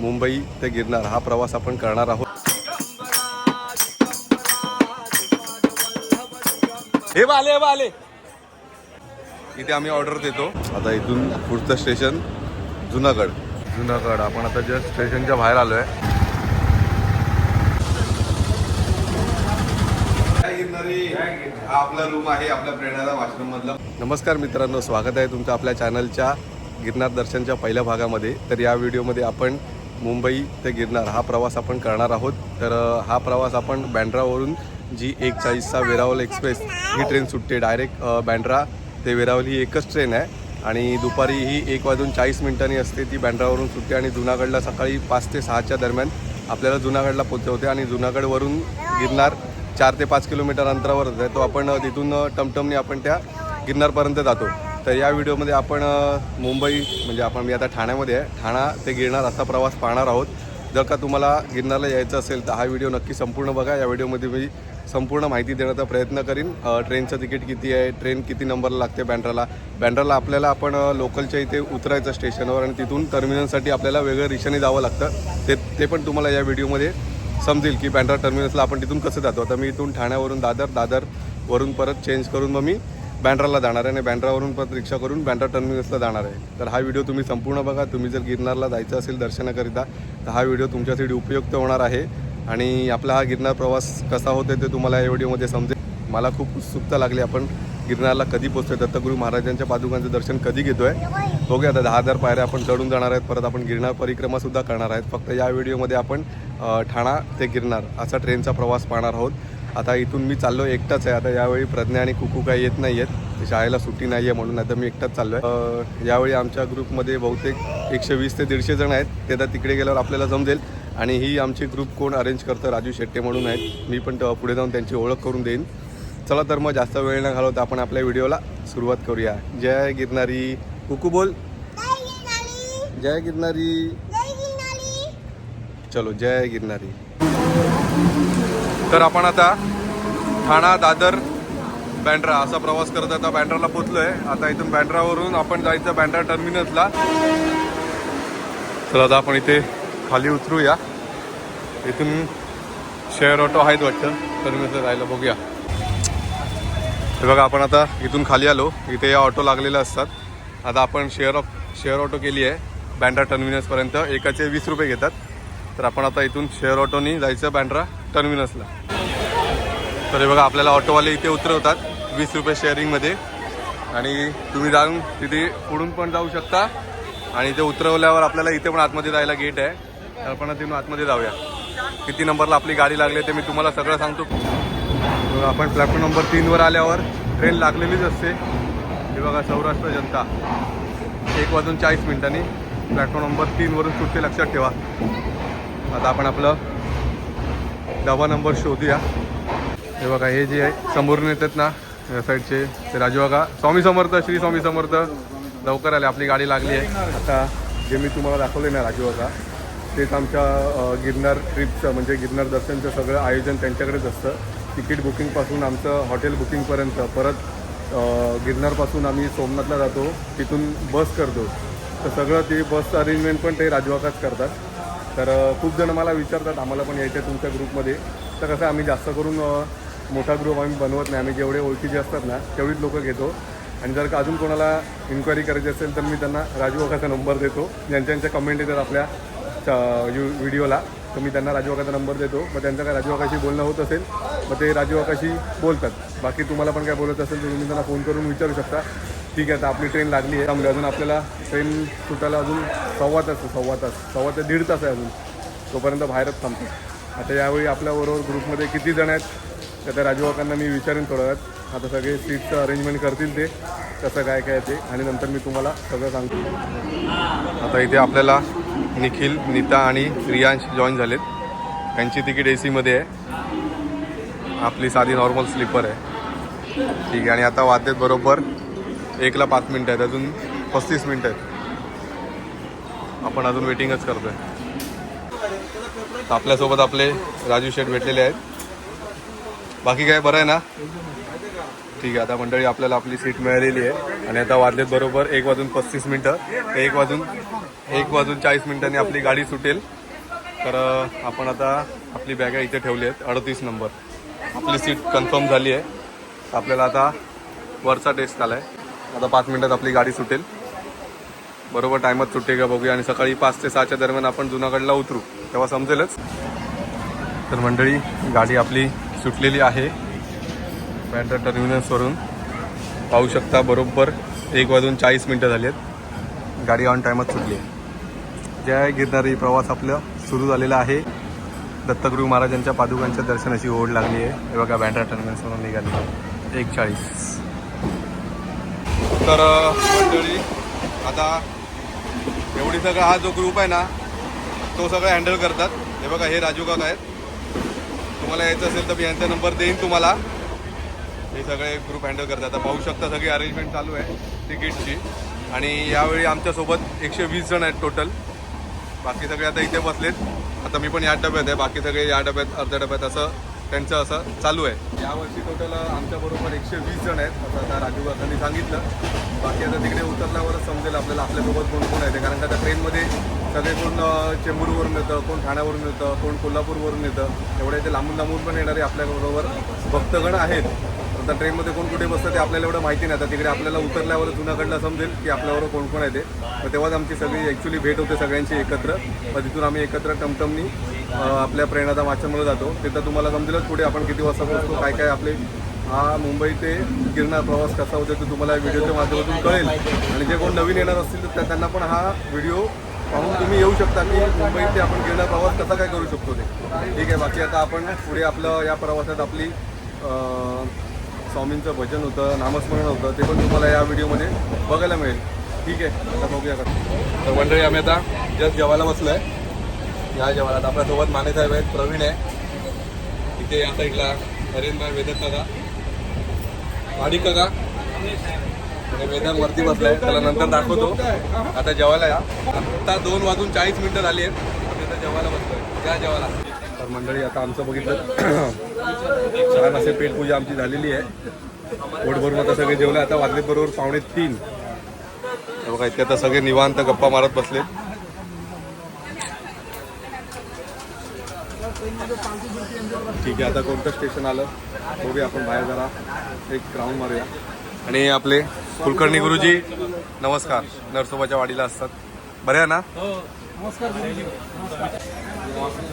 मुंबई ते गिरनार हा प्रवास आपण करणार आहोत. हे बाले हे बाले इथे आम्ही ऑर्डर देतो. आता इथून पुढचं स्टेशन जुनागड. जुनागड आपण आता जस्ट स्टेशनच्या बाहेर आलो हा आपला रूम आहे आपल्या प्रेरणादा आश्रम मधला. नमस्कार मित्रांनो स्वागत आहे तुमचं आपल्या चॅनलच्या गिरनार दर्शनच्या पहिल्या भागामध्ये. तर या व्हिडिओमध्ये आपण मुंबई ते गिरनार हा प्रवास आपण करणार आहोत. तर हा प्रवास आपण बँड्रावरून जी एक चाळीसचा वेरावल एक्सप्रेस ही ट्रेन सुटते डायरेक्ट बँड्रा ते वेरावल ही एकच ट्रेन आहे. आणि दुपारी ही एक वाजून चाळीस मिनिटांनी असते ती बँड्रावरून सुटते आणि जुनागडला सकाळी पाच ते सहाच्या दरम्यान आपल्याला जुनागडला पोहोचवते आणि जुनागडवरून गिरनार चार ते पाच किलोमीटर अंतरावर आहे तो आपण तिथून टमटमने आपण त्या गिरनारपर्यंत जातो. तर या व्हिडिओमध्ये आपण मुंबई म्हणजे आपण मी आता ठाण्यामध्ये आहे. ठाणा ते गिरनार असा प्रवास पाहणार आहोत. जर का तुम्हाला गिरनारला यायचं असेल तर हा व्हिडिओ नक्की संपूर्ण बघा. या व्हिडिओमध्ये मी संपूर्ण माहिती देण्याचा प्रयत्न करीन. ट्रेनचं तिकीट किती आहे ट्रेन किती नंबरला लागते बँड्राला. बँड्राला आपल्याला आपण लोकलच्या इथे उतरायचं स्टेशनवर आणि तिथून टर्मिनलसाठी आपल्याला वेगळं रिक्षाने जावं लागतं. ते ते पण तुम्हाला या व्हिडिओमध्ये समजेल की बँड्रा टर्मिनसला आपण तिथून कसं जातो. आता मी इथून ठाण्यावरून दादर दादरवरून परत चेंज करून मग मी बँड्राला जाणार आहे आणि बँड्रावरून परत रिक्षा करून बँड्रा टर्मिनसला जाणार आहे. तर हा व्हिडिओ तुम्ही संपूर्ण बघा. तुम्ही जर गिरनारला जायचं असेल दर्शनाकरिता तर हा व्हिडिओ तुमच्यासाठी उपयुक्त होणार आहे. आणि आपला हा गिरनार प्रवास कसा होतो ते तुम्हाला या व्हिडिओमध्ये समजेल. मला खूप उत्सुकता लागली. आपण गिरनारला कधी पोचतोय दत्तगुरू महाराजांच्या पादुकांचं दर्शन कधी घेतोय? बघूया. आता दहा हजार पायऱ्या आपण चढून जाणार आहेत. परत आपण गिरनार परिक्रमासुद्धा करणार आहेत. फक्त या व्हिडिओमध्ये आपण ठाणा ते गिरनार असा ट्रेनचा प्रवास पाहणार आहोत. आता इथून मी चाललो एकटाच आहे. आता यावेळी प्रज्ञा आणि कुकू काही येत नाही आहेत शाळेला सुट्टी नाही आहे म्हणून आता मी एकटाच चाललो आहे यावेळी आमच्या ग्रुपमध्ये बहुतेक एकशे वीस ते दीडशे जण आहेत. ते आता तिकडे गेल्यावर आपल्याला समजेल. आणि ही आमची ग्रुप कोण अरेंज करतं राजू शेट्टे म्हणून आहेत. मी पण पुढे जाऊन त्यांची ओळख करून देईन. चला तर मग जास्त वेळ न घालवता आपण आपल्या व्हिडिओला सुरुवात करूया. जय गिरनारी. कुकू बोल. जय गिरनारी. चलो जय गिरनारी. तर आपण आता ठाणा दादर बँड्रा असा प्रवास करत आता बँड्राला पोचलोय आता इथून बँड्रावरून आपण जायचं बँड्रा टर्मिनसला. तर आता आपण इथे खाली उतरूया. इथून शेअर ऑटो आहेत वाटतं. टर्मिनसला जायला बघूया. हे बघा आपण आता इथून खाली आलो. इथे या ऑटो लागलेले असतात. आता आपण शेअर ऑफ शेअर ऑटो केली आहे. बँड्रा टर्मिनसपर्यंत एकाचे वीस रुपये घेतात. तर आपण आता इथून शेअर ऑटोनी जायचं बँड्रा टर्मिनसला तर हे बघा आपल्याला ऑटोवाले इथे उतरवतात वीस रुपये शेअरिंगमध्ये. आणि तुम्ही जाऊन तिथे पुढून पण जाऊ शकता. आणि इथे उतरवल्यावर आपल्याला इथे पण आतमध्ये जायला गेट आहे. तर आपण तिथून आतमध्ये जाऊया. किती नंबरला आपली गाडी लागली ते मी तुम्हाला सगळं सांगतो. आपण प्लॅटफॉर्म नंबर तीनवर आल्यावर ट्रेन लागलेलीच असते. हे बघा सौराष्ट्र जनता. एक वाजून चाळीस मिनिटांनी. प्लॅटफॉर्म नंबर तीनवरून सुटते लक्षात ठेवा. आता आपण आपलं डबा नंबर शोधूया. हे बघा हे जे आहे समोरून येतात ना या साईडचे ते राजवागा स्वामी समर्थ श्री स्वामी समर्थ. लवकर आले आपली गाडी लागली आहे. आता जे मी तुम्हाला दाखवले ना राजवागा तेच आमच्या गिरनार ट्रिपचं म्हणजे गिरनार दर्शनचं सगळं आयोजन त्यांच्याकडेच असतं. तिकीट बुकिंगपासून आमचं हॉटेल बुकिंगपर्यंत परत गिरनारपासून आम्ही सोमनाथला जातो. तिथून बस करतो. तर सगळं ते बसचं अरेंजमेंट पण ते राजवाकाच करतात. तर खूप जण मला विचारतात आम्हाला पण यायचं आहे तुमच्या ग्रुपमध्ये. तर कसं आम्ही जास्त करून मोठा ग्रुप आम्ही बनवत नाही. आम्ही जेवढे ओळखीचे असतात ना तेवढीच लोकं घेतो. आणि जर का अजून कोणाला इन्क्वायरी करायची असेल तर मी त्यांना राजू वाकाचा नंबर देतो. ज्यांच्या ज्यांच्या कमेंट येतात आपल्या यू व्हिडिओला तर मी त्यांना राजू वाकाचा नंबर देतो. मग त्यांचं काय राजू वाकाशी बोलणं होत असेल मग ते राजू वाकाशी बोलतात. बाकी तुम्हाला पण काय बोलत असेल तर तुम्ही त्यांना फोन करून विचारू शकता. ठीक आहे आता आपली ट्रेन लागली आहे. त्यामुळे अजून आपल्याला ट्रेन सुटायला अजून सव्वा तास सव्वा तास. सव्वा ते दीड तास आहे अजून. तोपर्यंत बाहेरच थांबतो. आता यावेळी आपल्याबरोबर ग्रुपमध्ये किती जण आहेत तर त्या राजूवाकांना मी विचारेन थोड्या वेळात आता सगळे सीटचं अरेंजमेंट करतील ते कसं काय काय ते. आणि नंतर मी तुम्हाला सगळं सांगतो. आता इथे आपल्याला निखिल नीता आणि रियांश जॉईन झालेत. त्यांची तिकीट ए सीमध्ये आहे. आपली साधी नॉर्मल स्लीपर आहे. ठीक आहे आणि आता वाजतेत बरोबर एकला पाच मिनटं आहेत अजून पस्तीस मिनटं आहेत. आपण अजून वेटिंगच करतोय. तर आपल्यासोबत आपले राजू शेठ भेटलेले आहेत. बाकी काय बरं आहे ना? ठीक आहे आता मंडळी आपल्याला आपली सीट मिळालेली आहे. आणि आता वाजलेत बरोबर एक वाजून पस्तीस मिनटं. एक वाजून एक वाजून चाळीस मिनटांनी आपली गाडी सुटेल. तर आपण आता आपली बॅगा इथे ठेवली आहेत अडतीस नंबर. आपली सीट कन्फर्म झाली आहे. आपल्याला आता वरचा टेस्ट आला आहे आता पाच मिनिटात आपली गाडी सुटेल. बरोबर टायमात सुटे का बघूया. आणि सकाळी पाच ते सहाच्या दरम्यान आपण जुनागडला उतरू. तेव्हा समजेलच. तर मंडळी गाडी आपली सुटलेली आहे. बँड्रा टर्मिनसवरून पाहू शकता बरोबर एक वाजून चाळीस मिनटं झाली आहेत गाडी ऑन टायमात सुटली आहे. जय गिरणारी प्रवास आपलं सुरू झालेला आहे. दत्तगुरू महाराजांच्या पादुकांच्या दर्शनाची ओढ लागली आहे. हे बघा बँड्रा टर्मिनसवरून निघाली. एक चाळीस. तर मंडळी आता एवढी सगळा हा जो ग्रुप आहे ना तो सगळं हँडल करतात. हे बघा हे राजू काका आहेत. तुम्हाला यायचं असेल तर मी यांचा नंबर देईन तुम्हाला. हे सगळे ग्रुप हँडल करतात. आता पाहू शकता सगळी अरेंजमेंट चालू आहे तिकीटची आणि यावेळी आमच्यासोबत एकशे वीस जण आहेत टोटल बाकी सगळे आता इथे बसलेत. आता मी पण या डब्यात आहे. बाकी सगळे या डब्यात अर्ध्या डब्यात असं त्यांचं असं चालू आहे. यावर्षी टोटल आमच्याबरोबर एकशे वीस जण आहेत. असं आता राजीव गांधी सांगितलं. बाकी आता तिकडे उतरल्यावरच समजेल आपल्याला आपल्यासोबत कोण कोण आहे कारण का आता ट्रेनमध्ये सगळे कोण चेंबूरवरून येतं कोण ठाण्यावरून येतं कोण कोल्हापूरवरून येतं. एवढे ते लांबून लांबून पण येणारे आपल्याबरोबर भक्तगण आहेत. आता ट्रेनमध्ये कोण कुठे बसतं ते आपल्याला एवढं माहिती नाही. आता तिकडे आपल्याला उतरल्यावर जुनागडला समजेल की आपल्याबरोबर कोण कोण आहे ते. मग तेव्हाच आमची सगळी ॲक्च्युली भेट होते सगळ्यांची एकत्र. मग तिथून आम्ही एकत्र टमटमनी आपल्या प्रेरणादा वाचनमध्ये जातो. तिथं तुम्हाला समजेलच पुढे आपण किती वाजता पोहोचतो काय काय आपले हा मुंबई ते गिरणार प्रवास कसा होतो ते तुम्हाला व्हिडिओच्या माध्यमातून कळेल. आणि जे कोण नवीन येणार असतील तर त्या- त्यांना पण हा व्हिडिओ पाहून तुम्ही येऊ शकता की मुंबई ते आपण गिरणार प्रवास कसा काय करू शकतो ते. ठीक आहे बाकी आता आपण पुढे आपलं या प्रवासात आपली स्वामींचं भजन होतं नामस्मरण होतं ते पण तुम्हाला या व्हिडिओमध्ये बघायला मिळेल. ठीक आहे आता बघूया का तर मंडळी आम्ही आता जस्ट जेवायला बसलो आहे या जेवणात आता आपल्यासोबत माने साहेब आहेत प्रवीण आहे. इथे या साईडला नरेंद्र वेदक काका. वाडी काका. वेदक वरती बसलाय. त्याला नंतर दाखवतो. आता जेवायला या. आता दोन वाजून चाळीस मिनिटं झाली आहेत. आता जेवायला बसतोय या जेवायला. तर मंडळी आता आमचं बघितलं. छान असे पेटपूजा आमची झालेली आहे. पोट भरून आता सगळे जेवले. आता वाजले बरोबर पावणे तीन. बघा इथे आता सगळे निवांत गप्पा मारत बसले ठीक आहे आता कोणतं स्टेशन आलं? बघूया आपण बाहेर जरा एक राऊंड मारूया. आणि आपले कुलकर्णी गुरुजी नमस्कार. नरसोबाच्या वाडीला असतात. बऱ्या ना?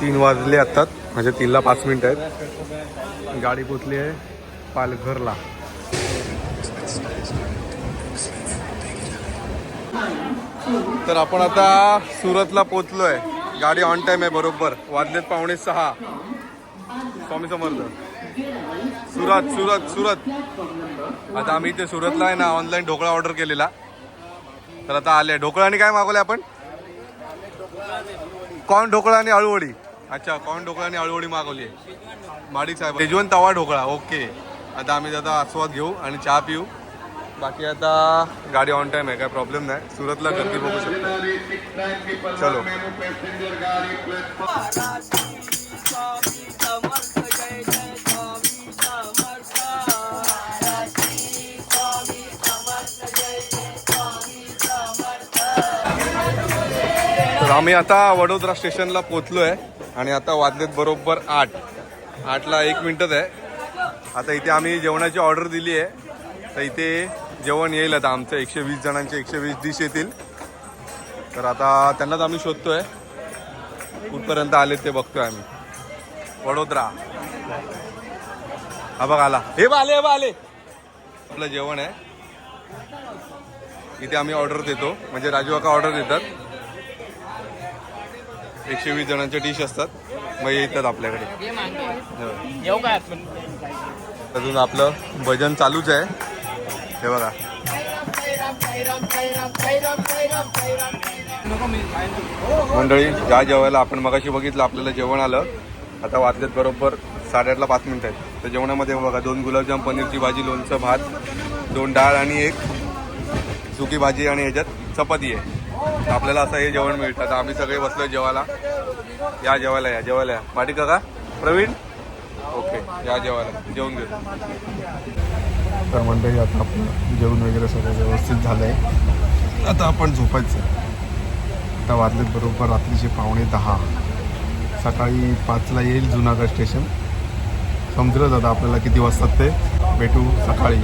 तीन वाजले आत्ताच. म्हणजे तीनला पाच मिनिट आहेत. गाडी पोचली आहे पालघरला. तर आपण आता सुरतला पोचलो आहे गाडी ऑन टाइम आहे बरोबर. वाजलेत पावणे सहा. स्वामी समर्थ. सुरत सुरत सुरत. आता आम्ही इथे सुरतला आहे ना ऑनलाईन ढोकळा ऑर्डर केलेला. तर आता आले. ढोकळा आणि काय मागवले आपण? कॉर्न ढोकळा आणि अळूवडी अच्छा कॉर्न ढोकळा आणि अळूवडी मागवली आहे माडिक साहेब. तेजवन तवा ढोकळा. ओके. आता आम्ही त्याचा आस्वाद घेऊ आणि चहा पिऊ. बाकी आता गाडी ऑन टाइम आहे काय प्रॉब्लेम नाही. सुरतला गर्दी बघू शकतो. चलो। तर आम्ही आता वडोदरा स्टेशनला पोचलो आहे आणि आता वाजलेत बरोबर आठ. आठला एक मिनटच आहे. आता इथे आम्ही जेवणाची ऑर्डर दिली आहे तर इथे जेवण येईल आता आमचं एकशे वीस जणांचे एकशे वीस डिश येतील. तर आता त्यांनाच आम्ही शोधतोय. कुठपर्यंत आले ते बघतोय आम्ही. वडोदरा. हा बघ आला. हे बा आले हे बा आले. आपलं जेवण आहे. इथे आम्ही ऑर्डर देतो. म्हणजे राजू काका ऑर्डर देतात. एकशे वीस जणांचे डिश असतात. मग येतात आपल्याकडे. येऊ काय आपण अजून आपलं भजन चालूच आहे. हे बघा. मंडळी ज्या जेवायला आपण मगाशी बघितलं आपल्याला जेवण आलं. आता वाजलेत बरोबर साडेआठला पाच मिनिटं आहेत. तर जेवणामध्ये बघा दोन गुलाबजाम पनीरची भाजी लोणचं भात दोन डाळ आणि एक सुकी भाजी आणि ह्याच्यात चपाती आहे. तर आपल्याला असं हे जेवण मिळतं. आता आम्ही सगळे बसलोय जेवायला. या जेवायला या जेवायला या. माटी काका प्रवीण? ओके या जेवायला. जेवून घेऊ. तर मंडळी आता आपलं जेवण वगैरे सगळं व्यवस्थित झालंय. आता आपण झोपायचं. आत्ता वाजलेत बरोबर रात्रीचे पावणे दहा. सकाळी पाचला येईल जुनागड स्टेशन. समजलं जातं आपल्याला किती वाजतात ते? भेटू सकाळी.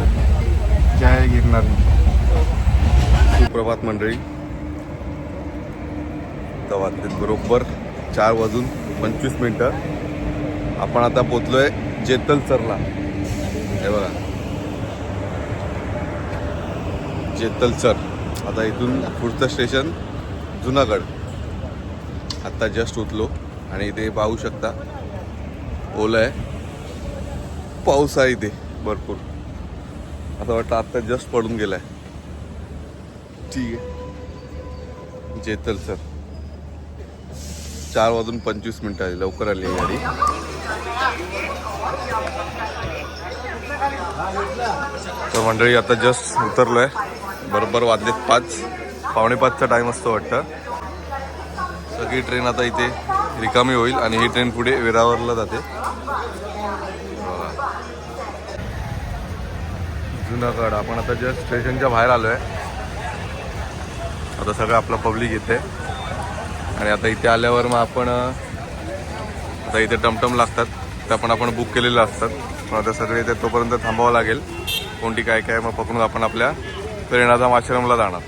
जय गिरणारी सुप्रभात मंडळी. आता वाजलेत बरोबर चार वाजून पंचवीस मिनटं. आपण आता पोचलोय जेतलसरला हे बघा. जेतलसर आता इथून पुढचं स्टेशन. जुनागड. आत्ता जस्ट उतलो आणि इथे पाहू शकता ओलं आहे. पाऊस आहे इथे भरपूर. असं वाटतं आत्ता जस्ट पडून गेलाय. ठीक आहे. जेतल सर चार वाजून पंचवीस मिनिटं आली लवकर आली गाडी. तर मंडळी आता जस्ट उतरलो आहे बरोबर वाजलेत पाच. पावणेपाचचा टाईम असतो वाटतं. सगळी ट्रेन आता इथे रिकामी होईल आणि ही ट्रेन पुढे वेरावरला जाते. जुनागड आपण आता जस्ट स्टेशनच्या बाहेर आलो आहे आता सगळं आपलं पब्लिक येते आणि आता इथे आल्यावर मग आपण आता इथे टमटम लागतात. त्या पण आपण बुक केलेल्या असतात. पण आता सगळे इथे तोपर्यंत थांबावं लागेल. कोणती काय काय मग पकडून आपण आपल्या प्रेरणाधाम आश्रमला जाणार.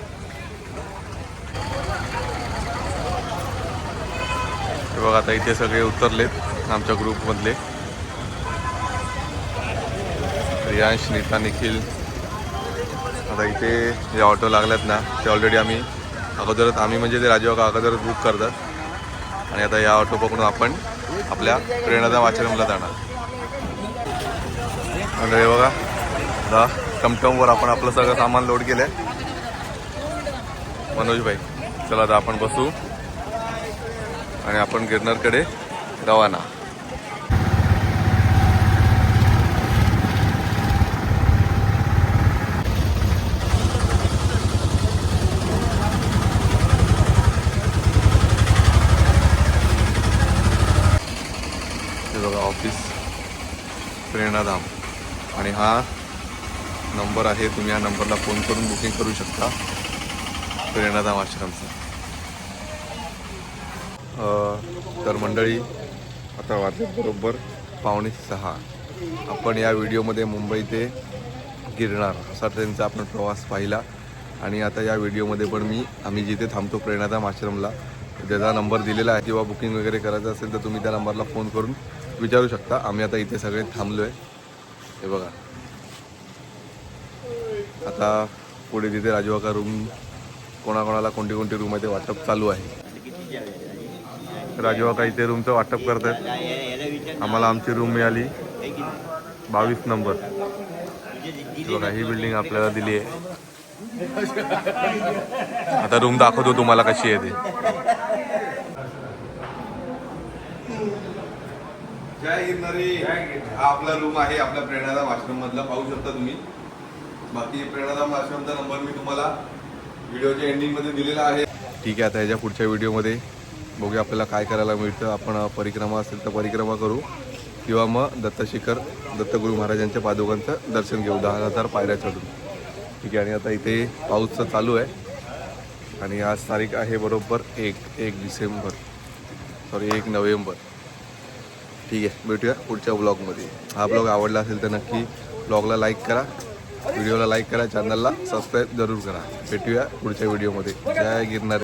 बघा आता इथे सगळे उतरलेत आमच्या ग्रुपमधले रियांश नीता निखिल. आता इथे जे ऑटो लागल्यात ना ते ऑलरेडी आम्ही अगोदरच आम्ही म्हणजे ते राजवाका अगोदरच बुक करतात. आणि आता या ऑटो पकडून आपण आपल्या प्रेरणाधाम आश्रमला जाणार. म्हणजे बघा आता टमटमवर आपण आपलं सगळं सामान लोड केलं मनोज भाई चला आता आपण बसू. आणि आपण गिरणारकडे रवाना. हे बघा ऑफिस प्रेरणाधाम. आणि हा नंबर आहे तुम्ही या नंबरला फोन करून बुकिंग करू शकता. प्रेरणाधाम आश्रमचं. तर मंडळी आता वाजले बरोबर पावणे सहा. आपण या व्हिडिओमध्ये मुंबई ते गिरणार असा ट्रेनचा आपण प्रवास पाहिला. आणि आता या व्हिडिओमध्ये पण मी आम्ही जिथे थांबतो प्रेरणाधाम आश्रमला त्याचा नंबर दिलेला आहे किंवा बुकिंग वगैरे करायचं असेल तर तुम्ही त्या नंबरला फोन करून विचारू शकता. आम्ही आता इथे सगळे थांबलो आहे हे बघा. आता पुढे तिथे राजवाका रूम कोणाकोणाला कोणती कोणती रूम आहे ते वाटप चालू आहे. राजवाका इथे रूमचं वाटप करत आहेत आम्हाला आमची रूम मिळाली. बावीस नंबर. बघा ही बिल्डिंग आपल्याला दिली आहे. आता रूम दाखवतो तुम्हाला कशी आहे ते. हा आपला रूम आहे आपल्या प्रेरणाधाम आश्रम मधला पाहू शकता तुम्ही. बाकी प्रेरणाधाम आश्रमचा नंबर मी तुम्हाला व्हिडिओच्या एंडिंगमध्ये दिलेला आहे. ठीक आहे आता ह्याच्या पुढच्या व्हिडिओमध्ये बघूया आपल्याला काय करायला मिळतं. आपण परिक्रमा असेल तर परिक्रमा करू. किंवा मग दत्तशिखर दत्तगुरू महाराजांच्या पादुकांचं दर्शन घेऊ. दहा हजार पायऱ्या चढून. ठीक आहे आणि आता इथे पाऊसचं चालू आहे. आणि आज तारीख आहे बरोबर एक एक डिसेंबर. सॉरी एक नोव्हेंबर. ठीक आहे भेटूया पुढच्या ब्लॉगमध्ये. हा ब्लॉग आवडला असेल तर नक्की ब्लॉगला लाईक करा. व्हिडिओला लाईक करा चॅनलला सबस्क्राईब जरूर करा. भेटूया पुढच्या व्हिडिओमध्ये. जय गिरणार